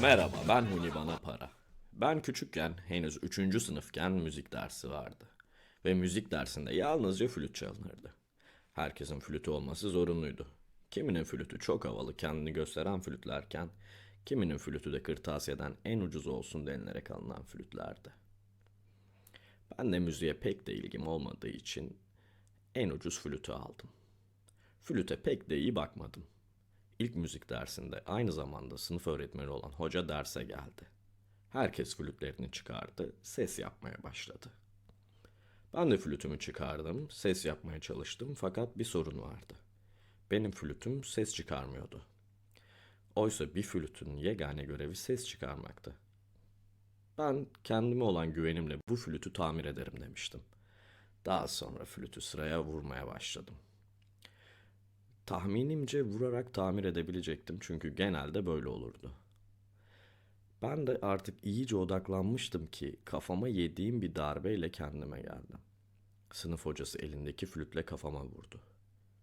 Merhaba ben Huni Bana Para. Ben küçükken henüz 3. sınıfken müzik dersi vardı. Ve müzik dersinde yalnızca flüt çalınırdı. Herkesin flütü olması zorunluydu. Kiminin flütü çok havalı kendini gösteren flütlerken, kiminin flütü de kırtasiyeden en ucuz olsun denilerek alınan flütlerdi. Ben de müziğe pek de ilgim olmadığı için en ucuz flütü aldım. Flüte pek de iyi bakmadım. İlk müzik dersinde aynı zamanda sınıf öğretmeni olan hoca derse geldi. Herkes flütlerini çıkardı, ses yapmaya başladı. Ben de flütümü çıkardım, ses yapmaya çalıştım fakat bir sorun vardı. Benim flütüm ses çıkarmıyordu. Oysa bir flütün yegane görevi ses çıkarmaktı. Ben kendime olan güvenimle bu flütü tamir ederim demiştim. Daha sonra flütü sıraya vurmaya başladım. Tahminimce vurarak tamir edebilecektim çünkü genelde böyle olurdu. Ben de artık iyice odaklanmıştım ki kafama yediğim bir darbeyle kendime geldim. Sınıf hocası elindeki flütle kafama vurdu.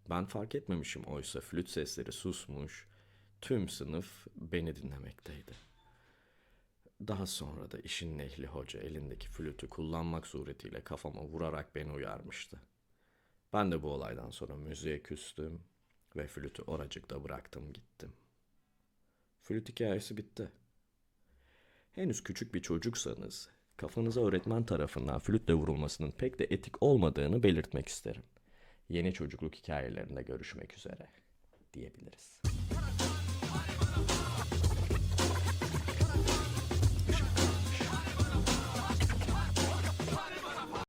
Ben fark etmemişim oysa flüt sesleri susmuş, tüm sınıf beni dinlemekteydi. Daha sonra da işin ehli hoca elindeki flütü kullanmak suretiyle kafama vurarak beni uyarmıştı. Ben de bu olaydan sonra müziğe küstüm ve flütü oracıkta bıraktım gittim. Flüt hikayesi bitti. Henüz küçük bir çocuksanız kafanıza öğretmen tarafından flütle vurulmasının pek de etik olmadığını belirtmek isterim. Yeni çocukluk hikayelerinde görüşmek üzere diyebiliriz.